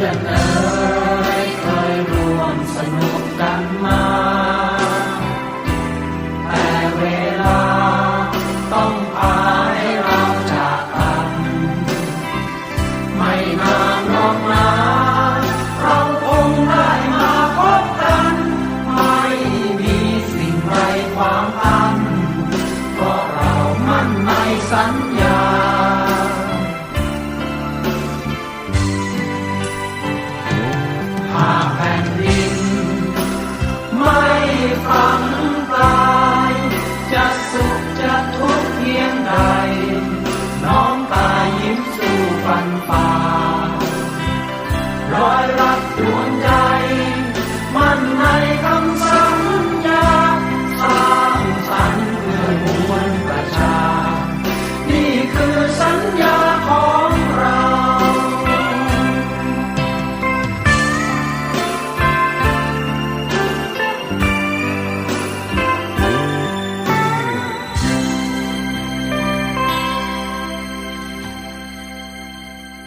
พื่อนเอ๋ยเคยรวมสนุกกันมา แต่เวลาต้องพาเราจากัน ไม่นานหรอกนะเราคงได้มาพบกัน ไม่มีสิ่งไรขวางกันเพรเราม่สัญญ